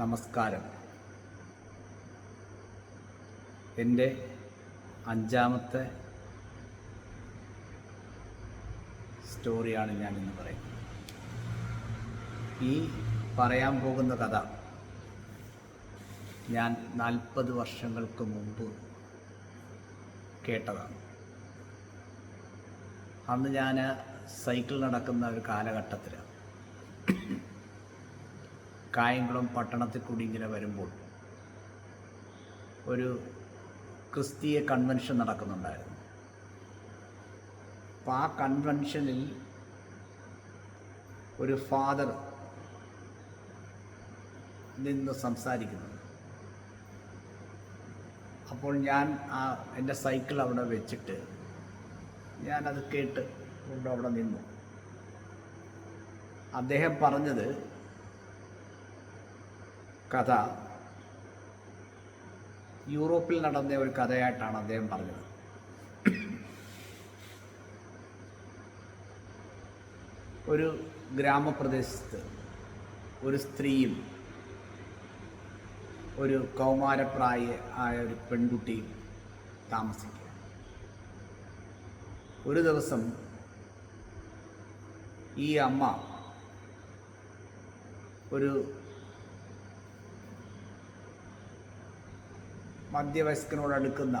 നമസ്കാരം. എന്റെ അഞ്ചാമത്തെ സ്റ്റോറിയാണ് ഞാൻ ഇന്ന് പറയുന്നത്. ഈ പറയാൻ പോകുന്ന കഥ ഞാൻ നാൽപ്പത് വർഷങ്ങൾക്ക് മുമ്പ് കേട്ടതാണ്. അന്ന് ഞാൻ സൈക്കിൾ നടക്കുന്ന ഒരു കാലഘട്ടത്തിലാണ്. കായംകുളം പട്ടണത്തിൽ കൂടി ഇങ്ങനെ വരുമ്പോൾ ഒരു ക്രിസ്തീയ കൺവെൻഷൻ നടക്കുന്നുണ്ടായിരുന്നു. അപ്പോൾ ആ കൺവെൻഷനിൽ ഒരു ഫാദർ നിന്ന് സംസാരിക്കുന്നു. അപ്പോൾ ഞാൻ ആ എന്റെ സൈക്കിൾ അവിടെ വെച്ചിട്ട് ഞാനത് കേട്ട് കൊണ്ട് അവിടെ നിന്നു. അദ്ദേഹം പറഞ്ഞത് കഥ. യൂറോപ്പിൽ നടന്ന ഒരു കഥയായിട്ടാണ് അദ്ദേഹം പറഞ്ഞത്. ഒരു ഗ്രാമപ്രദേശത്ത് ഒരു സ്ത്രീയും ഒരു കൗമാരപ്രായ ആയ ഒരു പെൺകുട്ടിയും താമസിക്കുക. ഒരു ദിവസം ഈ അമ്മ ഒരു മധ്യവയസ്കനോട് അടുക്കുന്ന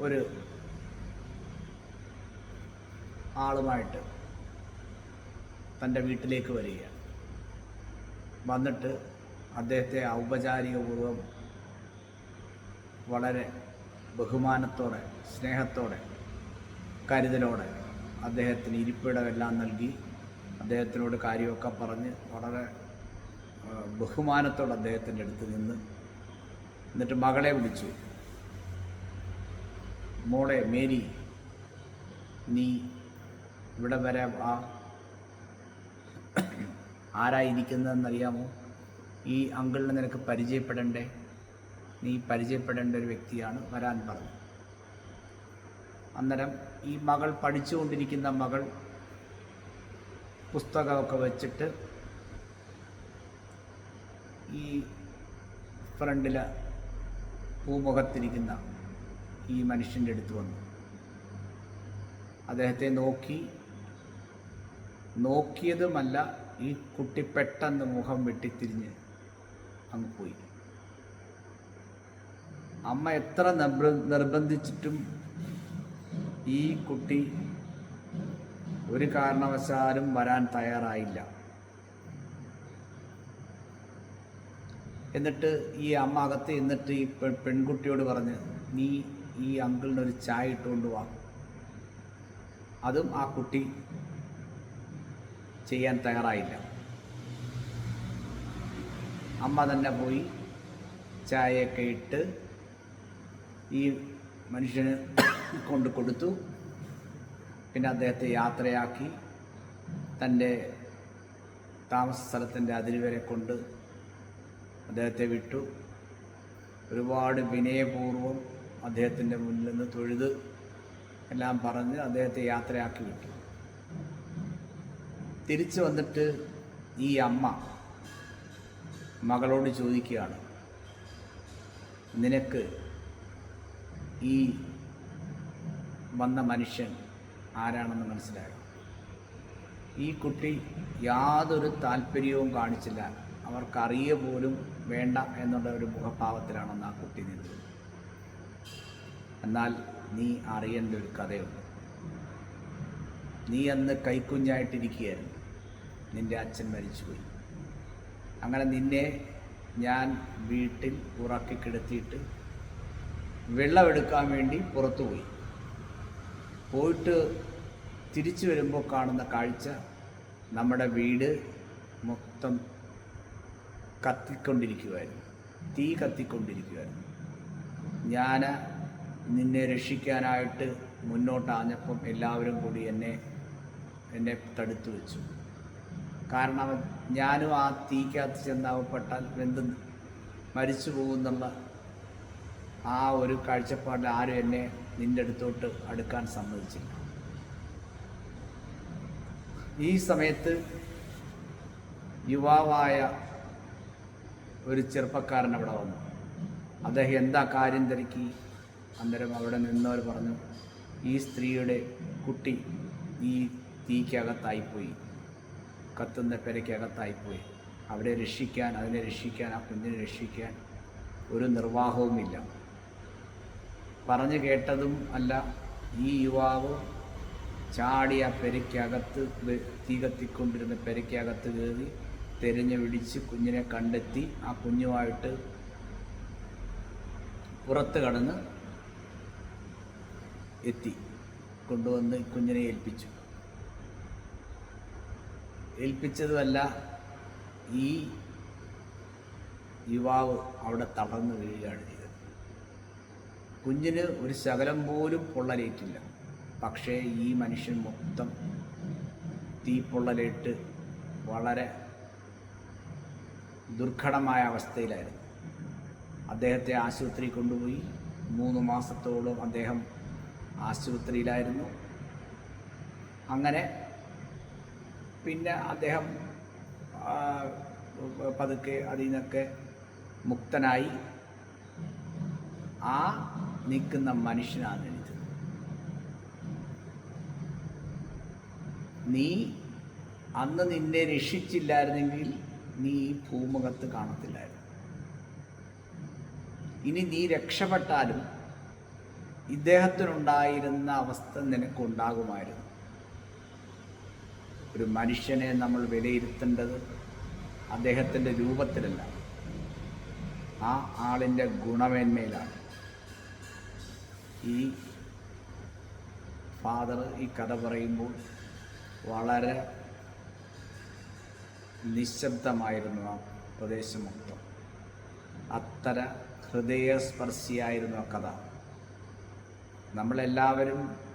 ഒരു ആളുമായിട്ട് തന്റെ വീട്ടിലേക്ക് വരികയാണ്. വന്നിട്ട് അദ്ദേഹത്തെ ഔപചാരികപൂർവം വളരെ ബഹുമാനത്തോടെ സ്നേഹത്തോടെ കരുതലോടെ അദ്ദേഹത്തിന് ഇരിപ്പിടമെല്ലാം നൽകി അദ്ദേഹത്തിനോട് കാര്യമൊക്കെ പറഞ്ഞ് വളരെ ബഹുമാനത്തോടെ അദ്ദേഹത്തിന്റെ അടുത്ത് നിന്ന് എന്നിട്ട് മകളെ വിളിച്ചു. മോളെ മേരി നീ ഇവിടെ വരെ ആ ആരായിരിക്കുന്നതെന്നറിയാമോ? ഈ അങ്കിളിനെ നിനക്ക് പരിചയപ്പെടണ്ടേ? നീ പരിചയപ്പെടേണ്ട ഒരു വ്യക്തിയാണ് വരാൻ പറഞ്ഞു. അന്നേരം ഈ മകൾ പഠിച്ചുകൊണ്ടിരിക്കുന്ന മകൾ പുസ്തകമൊക്കെ വെച്ചിട്ട് ഈ ഫ്രണ്ടിൽ പൂമുഖത്തിരിക്കുന്ന ഈ മനുഷ്യന്റെ അടുത്ത് വന്നു. അദ്ദേഹത്തെ നോക്കി നോക്കിയതുമല്ല ഈ കുട്ടി പെട്ടെന്ന് മുഖം വെട്ടിത്തിരിഞ്ഞ് അങ്ങ് പോയി. അമ്മ എത്ര നിർബ- നിർബന്ധിച്ചിട്ടും ഈ കുട്ടി ഒരു കാരണവശാലും വരാൻ തയ്യാറായില്ല. എന്നിട്ട് ഈ അമ്മ അകത്ത് എന്നിട്ട് ഈ പെൺകുട്ടിയോട് പറഞ്ഞ് നീ ഈ അങ്കിളിന് ഒരു ചായ ഇട്ടുകൊണ്ട് വാ. അതും ആ കുട്ടി ചെയ്യാൻ തയ്യാറായില്ല. അമ്മ തന്നെ പോയി ചായയൊക്കെ ഇട്ട് ഈ മനുഷ്യന് കൊണ്ട് കൊടുത്തു. പിന്നെ അദ്ദേഹത്തെ യാത്രയാക്കി. തന്റെ താമസ സ്ഥലത്തിന്റെ അതിരുവരെ കൊണ്ട് അദ്ദേഹത്തെ വിട്ടു. ഒരുപാട് വിനയപൂർവം അദ്ദേഹത്തിന്റെ മുന്നിൽ നിന്ന് തൊഴുത് എല്ലാം പറഞ്ഞ് അദ്ദേഹത്തെ യാത്രയാക്കി വിട്ടു. തിരിച്ചു വന്നിട്ട് ഈ അമ്മ മകളോട് ചോദിക്കുകയാണ് നിനക്ക് ഈ വന്ന മനുഷ്യൻ ആരാണെന്ന് മനസ്സിലായോ? ഈ കുട്ടി യാതൊരു താല്പര്യവും കാണിച്ചില്ല. അവർക്കറിയ പോലും വേണ്ട എന്നുള്ള ഒരു മുഖഭാവത്തിലാണെന്ന് ആ കുട്ടി നിന്നത്. എന്നാൽ നീ അറിയേണ്ട ഒരു കഥയുണ്ട്. നീ അന്ന് കൈക്കുഞ്ഞായിട്ടിരിക്കുകയായിരുന്നു. നിന്റെ അച്ഛൻ മരിച്ചുപോയി. അങ്ങനെ നിന്നെ ഞാൻ വീട്ടിൽ ഉറക്കി കിടത്തിയിട്ട് വെള്ളമെടുക്കാൻ വേണ്ടി പുറത്തു പോയി പോയിട്ട് തിരിച്ചു വരുമ്പോൾ കാണുന്ന കാഴ്ച നമ്മുടെ വീട് മൊത്തം കത്തിക്കൊണ്ടിരിക്കുമായിരുന്നു തീ കത്തിക്കൊണ്ടിരിക്കുമായിരുന്നു ഞാൻ നിന്നെ രക്ഷിക്കാനായിട്ട് മുന്നോട്ടാഞ്ഞപ്പം എല്ലാവരും കൂടി എന്നെ എന്നെ തടുത്തു വെച്ചു. കാരണം ഞാനും ആ തീക്കകത്ത് ചെന്നാവപ്പെട്ടാൽ വെന്ത് മരിച്ചു പോകുന്നുള്ള ആ ഒരു കാഴ്ചപ്പാടിൽ ആരും എന്നെ നിന്റെ അടുത്തോട്ട് അടുക്കാൻ സമ്മതിച്ചില്ല. ഈ സമയത്ത് യുവാവായ ഒരു ചെറുപ്പക്കാരൻ അവിടെ വന്നു. അദ്ദേഹം എന്താ കാര്യം തിരക്കി അന്നേരം അവിടെ നിന്നവർ പറഞ്ഞു ഈ സ്ത്രീയുടെ കുട്ടി ഈ തീക്കകത്തായിപ്പോയി. കത്തുന്ന പെരയ്ക്കകത്തായിപ്പോയി. അവിടെ രക്ഷിക്കാൻ അതിനെ രക്ഷിക്കാൻ ആ കുഞ്ഞിനെ രക്ഷിക്കാൻ ഒരു നിർവാഹവുമില്ല. പറഞ്ഞു കേട്ടതും അല്ല ഈ യുവാവ് ചാടി ആ പെരയ്ക്കകത്ത് തീ കത്തിക്കൊണ്ടിരുന്ന പെരയ്ക്കകത്ത് കയറി തെരഞ്ഞു പിടിച്ച് കുഞ്ഞിനെ കണ്ടെത്തി ആ കുഞ്ഞുമായിട്ട് പുറത്ത് കടന്ന് എത്തി. കൊണ്ടുവന്ന് കുഞ്ഞിനെ ഏൽപ്പിച്ചു. ഏൽപ്പിച്ചതുമല്ല ഈ യുവാവ് അവിടെ തളർന്നു വീഴുകയാണ് ചെയ്തത്. കുഞ്ഞിന് ഒരു ശകലം പോലും പൊള്ളലേറ്റില്ല. പക്ഷേ ഈ മനുഷ്യൻ മൊത്തം തീപ്പൊള്ളലേറ്റ് വളരെ ദുർഘടമായ അവസ്ഥയിലായിരുന്നു. അദ്ദേഹത്തെ ആശുപത്രി കൊണ്ടുപോയി മൂന്ന് മാസത്തോളം അദ്ദേഹം ആശുപത്രിയിലായിരുന്നു. അങ്ങനെ പിന്നെ അദ്ദേഹം പതുക്കെ അതിൽ നിന്നൊക്കെ മുക്തനായി. ആ നിൽക്കുന്ന മനുഷ്യനാണ് എഴുതുന്നത് നീ അന്ന് നിന്നെ രക്ഷിച്ചില്ലായിരുന്നെങ്കിൽ നീ ഈ ഭൂമുഖത്ത് കാണത്തില്ലായിരുന്നു. ഇനി നീ രക്ഷപ്പെട്ടാലും ഇദ്ദേഹത്തിനുണ്ടായിരുന്ന അവസ്ഥ നിനക്കുണ്ടാകുമായിരുന്നു. ഒരു മനുഷ്യനെ നമ്മൾ വിലയിരുത്തേണ്ടത് അദ്ദേഹത്തിന്റെ രൂപത്തിലല്ല. ആ ആളിന്റെ ഗുണമേന്മയിലാണ്. ഈ ഫാദർ ഈ കഥ പറയുമ്പോൾ വളരെ നിശബ്ദമായിരുന്നു ആ പ്രദേശം മൊത്തം. അത്തര ഹൃദയസ്പർശിയായിരുന്നു ആ കഥ. നമ്മളെല്ലാവരും